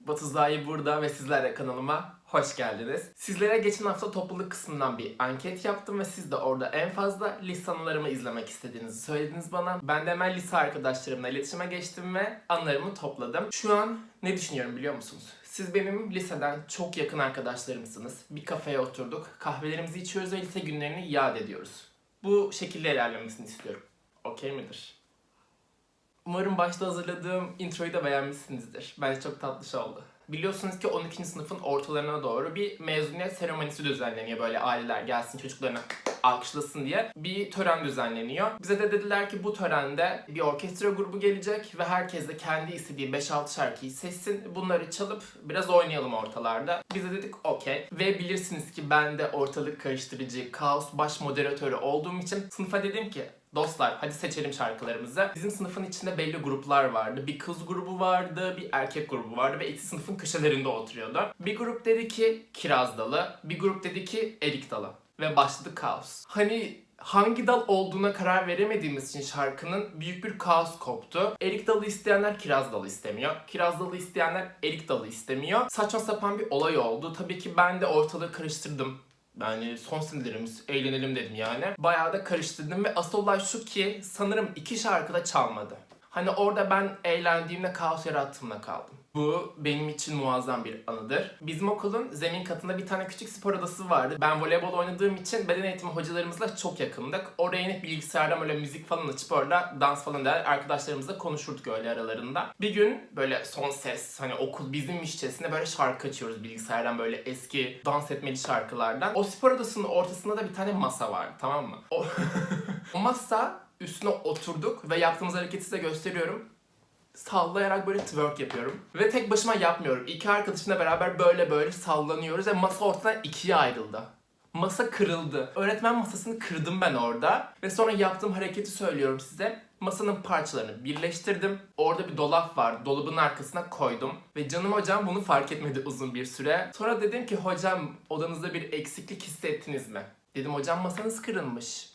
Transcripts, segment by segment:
Batuzay burada ve sizler kanalıma hoş geldiniz. Sizlere geçen hafta topluluk kısmından bir anket yaptım ve siz de orada en fazla lise anılarımı izlemek istediğinizi söylediniz bana. Ben de hemen lise arkadaşlarımla iletişime geçtim ve anılarımı topladım. Şu an ne düşünüyorum biliyor musunuz? Siz benim liseden çok yakın arkadaşlarımsınız. Bir kafeye oturduk, kahvelerimizi içiyoruz ve lise günlerini yad ediyoruz. Bu şekilde ilerlemesini istiyorum. Okey midir? Umarım başta hazırladığım introyu da beğenmişsinizdir. Bence çok tatlış oldu. Biliyorsunuz ki 12. sınıfın ortalarına doğru bir mezuniyet seremonisi düzenleniyor. Böyle aileler gelsin çocuklarını alkışlasın diye bir tören düzenleniyor. Bize de dediler ki bu törende bir orkestra grubu gelecek ve herkes de kendi istediği 5-6 şarkıyı seçsin. Bunları çalıp biraz oynayalım ortalarda. Biz de dedik okey. Ve bilirsiniz ki ben de ortalık karıştırıcı, kaos baş moderatörü olduğum için sınıfa dedim ki Dostlar hadi seçelim şarkılarımızı. Bizim sınıfın içinde belli gruplar vardı. Bir kız grubu vardı, bir erkek grubu vardı ve ikisi sınıfın köşelerinde oturuyordu. Bir grup dedi ki Kiraz Dalı, bir grup dedi ki Erik Dalı. Ve başladı kaos. Hani hangi dal olduğuna karar veremediğimiz için şarkının büyük bir kaos koptu. Erik dalı isteyenler kiraz dalı istemiyor. Kiraz dalı isteyenler erik dalı istemiyor. Saçma sapan bir olay oldu. Tabii ki ben de ortalığı karıştırdım. Yani son sinirlerimiz eğlenelim dedim yani. Bayağı da karıştırdım ve asıl olay şu ki sanırım iki şarkı da çalmadı. Hani orada ben eğlendiğimde kaos yarattığımda kaldım. Bu benim için muazzam bir anıdır. Bizim okulun zemin katında bir tane küçük spor odası vardı. Ben voleybol oynadığım için beden eğitimi hocalarımızla çok yakındık. Oraya inip bilgisayardan böyle müzik falan açıp orada dans falan der arkadaşlarımızla konuşurduk öyle aralarında. Bir gün böyle son ses hani okul bizimmişçesine böyle şarkı açıyoruz bilgisayardan böyle eski dans etmeli şarkılardan. O spor odasının ortasında da bir tane masa vardı tamam mı? O, o masa üstüne oturduk ve yaptığımız hareketi size gösteriyorum sallayarak böyle twerk yapıyorum. Ve tek başıma yapmıyorum. İki arkadaşımla beraber böyle böyle sallanıyoruz ve masa ortadan ikiye ayrıldı. Masa kırıldı. Öğretmen masasını kırdım ben orada. Ve sonra yaptığım hareketi söylüyorum size. Masanın parçalarını birleştirdim. Orada bir dolap var. Dolabın arkasına koydum. Ve canım hocam bunu fark etmedi uzun bir süre. Sonra dedim ki hocam odanızda bir eksiklik hissettiniz mi? Dedim hocam masanız kırılmış.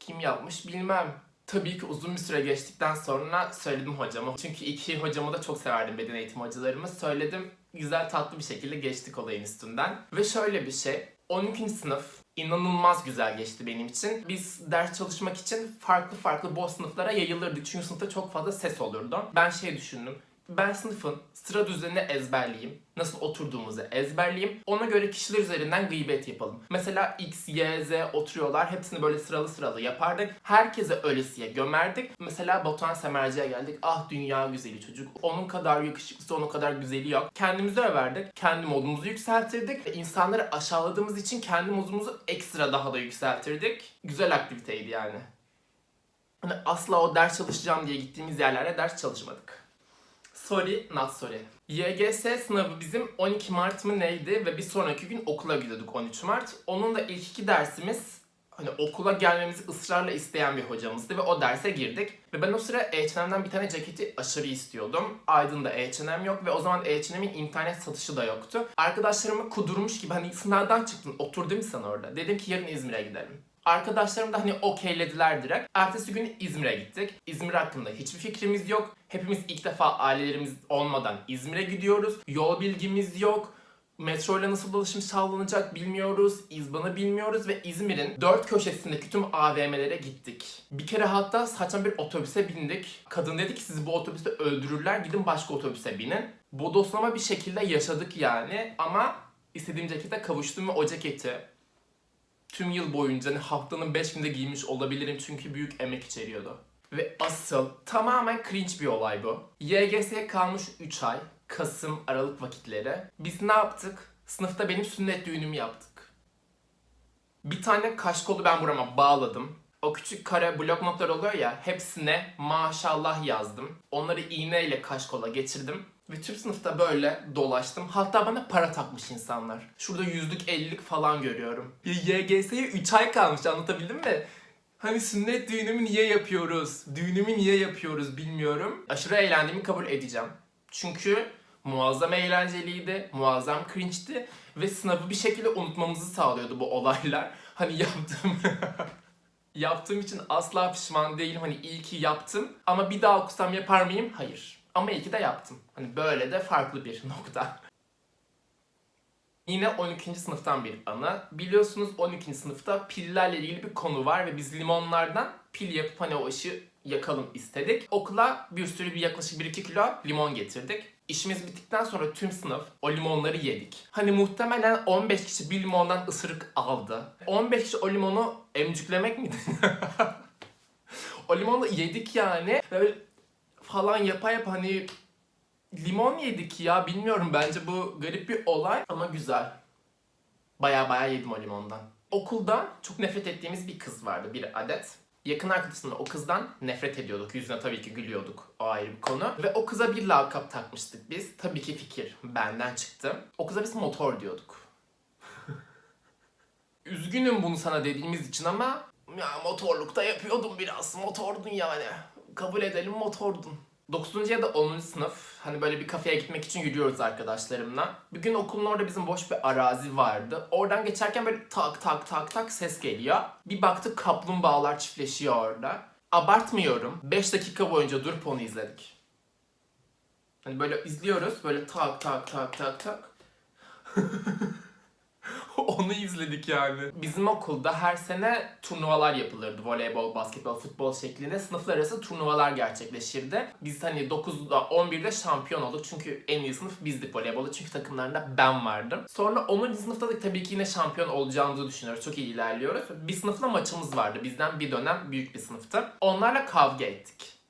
Kim yapmış bilmem. Tabii ki uzun bir süre geçtikten sonra söyledim hocama. Çünkü iki hocamı da çok severdim beden eğitimi hocalarımı. Söyledim güzel tatlı bir şekilde geçtik olayın üstünden. Ve şöyle bir şey. 12. sınıf inanılmaz güzel geçti benim için. Biz ders çalışmak için farklı farklı boş sınıflara yayılırdık. Çünkü sınıfta çok fazla ses olurdu. Ben şey düşündüm. Ben sınıfın sıra düzenini ezberleyeyim. Nasıl oturduğumuzu ezberleyeyim. Ona göre kişiler üzerinden gıybet yapalım. Mesela X, Y, Z oturuyorlar. Hepsini böyle sıralı sıralı yapardık. Herkese ölesiye gömerdik. Mesela Batuhan Semerci'ye geldik. Ah dünya güzeli çocuk. Onun kadar yakışıklısı, onun kadar güzeli yok. Kendimizi överdik. Kendi modumuzu yükseltirdik. Ve insanları aşağıladığımız için kendi modumuzu ekstra daha da yükseltirdik. Güzel aktiviteydi yani. Hani asla o ders çalışacağım diye gittiğimiz yerlerde ders çalışmadık. Sorry, not sorry. YGS sınavı bizim 12 Mart mı neydi ve bir sonraki gün okula gidiyorduk 13 Mart. Onun da ilk iki dersimiz hani okula gelmemizi ısrarla isteyen bir hocamızdı ve o derse girdik. Ve ben o sıra H&M'den bir tane ceketi aşırı istiyordum. Aydın'da H&M yok ve o zaman H&M'in internet satışı da yoktu. Arkadaşlarımı kudurmuş gibi hani sınavdan çıktın otur değil sen orada? Dedim ki yarın İzmir'e gidelim. Arkadaşlarım da hani okeylediler direkt. Ertesi gün İzmir'e gittik. İzmir hakkında hiçbir fikrimiz yok. Hepimiz ilk defa ailelerimiz olmadan İzmir'e gidiyoruz. Yol bilgimiz yok. Metro ile nasıl ulaşım sağlanacak bilmiyoruz. İzban'ı bilmiyoruz ve İzmir'in dört köşesindeki tüm AVM'lere gittik. Bir kere hatta saçma bir otobüse bindik. Kadın dedi ki sizi bu otobüste öldürürler gidin başka otobüse binin. Bodoslama bir şekilde yaşadık yani ama istediğim cekete kavuştum ve o ceketi tüm yıl boyunca hani haftanın 5 günde giymiş olabilirim çünkü büyük emek içeriyordu. Ve asıl tamamen cringe bir olay bu. YGS'ye kalmış 3 ay. Kasım, Aralık vakitleri. Biz ne yaptık? Sınıfta benim sünnet düğünümü yaptık. Bir tane kaş kolu ben burama bağladım. O küçük kare blok notlar oluyor ya hepsine maşallah yazdım. Onları iğneyle kaş kola geçirdim. Ve tüm sınıfta böyle dolaştım. Hatta bana para takmış insanlar. Şurada yüzlük ellilik falan görüyorum. YGS'ye 3 ay kalmış anlatabildim mi? Hani sünnet düğünümü niye yapıyoruz? Düğünümü niye yapıyoruz bilmiyorum. Aşırı eğlendiğimi kabul edeceğim. Çünkü muazzam eğlenceliydi, muazzam cringe'ti ve sınavı bir şekilde unutmamızı sağlıyordu bu olaylar. Hani yaptığım yaptığım için asla pişman değilim. Hani iyi ki yaptım ama bir daha okusam yapar mıyım? Hayır. Ama iyi ki de yaptım. Hani böyle de farklı bir nokta. Yine 12. sınıftan bir anı. Biliyorsunuz 12. sınıfta pillerle ilgili bir konu var ve biz limonlardan pil yapıp hani o ışığı yakalım istedik. Okula bir sürü bir yaklaşık 1-2 kilo limon getirdik. İşimiz bittikten sonra tüm sınıf o limonları yedik. Hani muhtemelen 15 kişi bir limondan ısırık aldı. 15 kişi o limonu emcüklemek miydi? o limonu yedik yani. Böyle falan yapa yapa hani limon yedik ya bilmiyorum bence bu garip bir olay ama güzel. Baya baya yedim o limondan. Okulda çok nefret ettiğimiz bir kız vardı bir adet. Yakın arkadaşımla o kızdan nefret ediyorduk. Yüzüne tabii ki gülüyorduk. O ayrı bir konu. Ve o kıza bir lakap takmıştık biz. Tabii ki fikir benden çıktı. O kıza biz motor diyorduk. Üzgünüm bunu sana dediğimiz için ama ya motorlukta yapıyordum biraz. Motordun yani. Kabul edelim motordun. 9. ya da 10. sınıf hani böyle bir kafeye gitmek için yürüyoruz arkadaşlarımla. Bir gün okulun orada bizim boş bir arazi vardı. Oradan geçerken böyle tak tak tak tak ses geliyor. Bir baktık kaplumbağalar çiftleşiyor orada. Abartmıyorum. 5 dakika boyunca durup onu izledik. Hani böyle izliyoruz böyle tak tak tak tak tak. Onu izledik yani. Bizim okulda her sene turnuvalar yapılırdı. Voleybol, basketbol, futbol şeklinde sınıflar arası turnuvalar gerçekleşirdi. Biz hani 9'da 11'de şampiyon olduk. Çünkü en iyi sınıf bizdik voleybolda. Çünkü takımlarında ben vardım. Sonra 10. sınıfta da tabii ki yine şampiyon olacağımızı düşünüyoruz. Çok iyi ilerliyoruz. Bir sınıfla maçımız vardı. Bizden bir dönem büyük bir sınıftı. Onlarla kavga ettik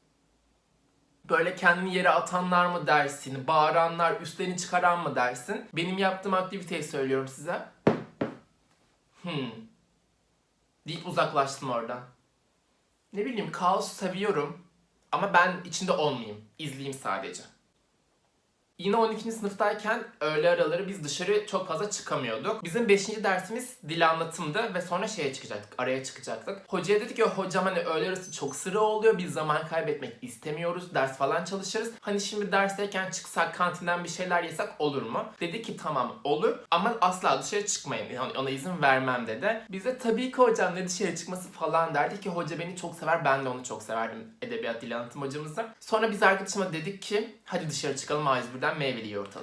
böyle kendini yere atanlar mı dersin, bağıranlar, üstlerini çıkaran mı dersin? Benim yaptığım aktiviteyi söylüyorum size. Hmm. Deyip uzaklaştım oradan. Ne bileyim kaos seviyorum ama ben içinde olmayayım. İzleyeyim sadece. Yine 12. sınıftayken öğle araları biz dışarı çok fazla çıkamıyorduk. Bizim 5. dersimiz dil anlatımdı ve sonra şeye çıkacaktık, araya çıkacaktık. Hocaya dedik ki hocam hani öğle arası çok sıra oluyor, biz zaman kaybetmek istemiyoruz, ders falan çalışırız. Hani şimdi dersteyken çıksak kantinden bir şeyler yesek olur mu? Dedi ki tamam olur ama asla dışarı çıkmayın, yani ona izin vermem dedi. Biz de tabii ki hocam ne dışarı çıkması falan derdi ki hoca beni çok sever, ben de onu çok severdim edebiyat dil anlatım hocamızı. Sonra biz arkadaşıma dedik ki hadi dışarı çıkalım A101'den meyveli yoğurt.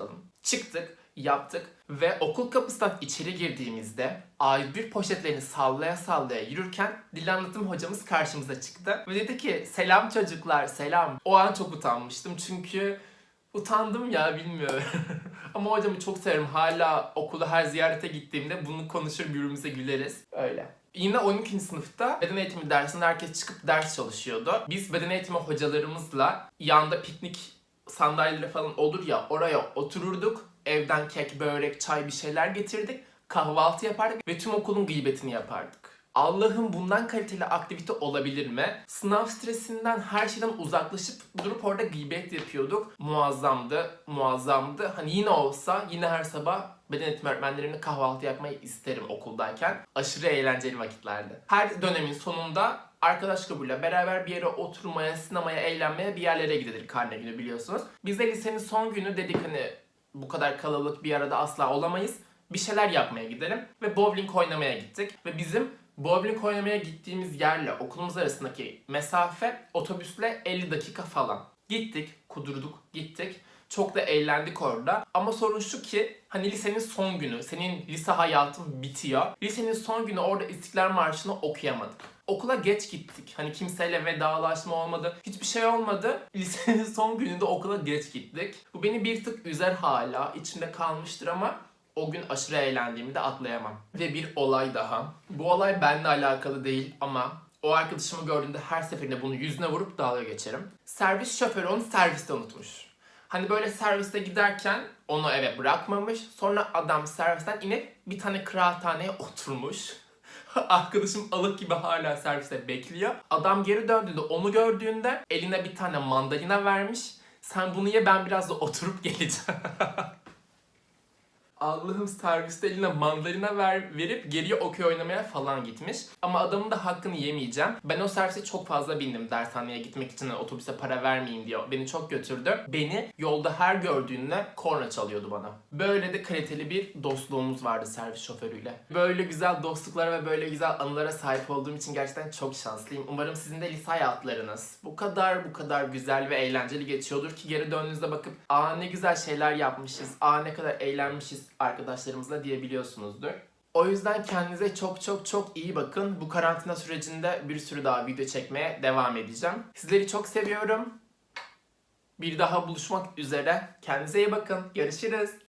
Çıktık, yaptık ve okul kapısından içeri girdiğimizde A101 poşetlerini sallaya sallaya yürürken dil anlatım hocamız karşımıza çıktı. Ve dedi ki selam çocuklar selam. O an çok utanmıştım çünkü utandım ya bilmiyorum. Ama hocamı çok severim. Hala okula her ziyarete gittiğimde bunu konuşur birbirimize güleriz. Öyle. Yine 12. sınıfta beden eğitimi dersinde herkes çıkıp ders çalışıyordu. Biz beden eğitimi hocalarımızla yanda piknik sandalyeleri falan olur ya oraya otururduk. Evden kek, börek, çay bir şeyler getirdik. Kahvaltı yapardık ve tüm okulun gıybetini yapardık. Allah'ım bundan kaliteli aktivite olabilir mi? Sınav stresinden her şeyden uzaklaşıp durup orada gıybet yapıyorduk. Muazzamdı, muazzamdı. Hani yine olsa yine her sabah beden eğitimi öğretmenlerimle kahvaltı yapmayı isterim okuldayken. Aşırı eğlenceli vakitlerdi. Her dönemin sonunda arkadaş grubuyla beraber bir yere oturmaya, sinemaya, eğlenmeye bir yerlere gidilir karne günü biliyorsunuz. Biz de lisenin son günü dedik hani bu kadar kalabalık bir arada asla olamayız. Bir şeyler yapmaya gidelim ve bowling oynamaya gittik. Ve bizim bowling oynamaya gittiğimiz yerle okulumuz arasındaki mesafe otobüsle 50 dakika falan. Gittik, kudurduk, gittik. Çok da eğlendik orada. Ama sorun şu ki hani lisenin son günü, senin lise hayatın bitiyor. Lisenin son günü orada İstiklal Marşı'nı okuyamadık. Okula geç gittik. Hani kimseyle vedalaşma olmadı. Hiçbir şey olmadı. Lisenin son gününde okula geç gittik. Bu beni bir tık üzer hala. İçimde kalmıştır ama o gün aşırı eğlendiğimi de atlayamam. Ve bir olay daha. Bu olay benimle alakalı değil ama o arkadaşımı gördüğümde her seferinde bunu yüzüne vurup dalga geçerim. Servis şoförü onu serviste unutmuş. Hani böyle serviste giderken onu eve bırakmamış. Sonra adam servisten inip bir tane kıraathaneye oturmuş. Arkadaşım alık gibi hala serviste bekliyor. Adam geri döndüğünde onu gördüğünde eline bir tane mandalina vermiş. Sen bunu ye ben biraz da oturup geleceğim. Allah'ım serviste eline mandalina ver, verip geriye okey oynamaya falan gitmiş. Ama adamın da hakkını yemeyeceğim. Ben o servise çok fazla bindim dershaneye gitmek için hani otobüse para vermeyeyim diyor. Beni çok götürdü. Beni yolda her gördüğünde korna çalıyordu bana. Böyle de kaliteli bir dostluğumuz vardı servis şoförüyle. Böyle güzel dostluklara ve böyle güzel anılara sahip olduğum için gerçekten çok şanslıyım. Umarım sizin de lise hayatlarınız bu kadar bu kadar güzel ve eğlenceli geçiyordur ki geri döndüğünüzde bakıp aa ne güzel şeyler yapmışız, aa ne kadar eğlenmişiz arkadaşlarımızla diyebiliyorsunuzdur. O yüzden kendinize çok çok çok iyi bakın. Bu karantina sürecinde bir sürü daha video çekmeye devam edeceğim. Sizleri çok seviyorum. Bir daha buluşmak üzere. Kendinize iyi bakın. Görüşürüz.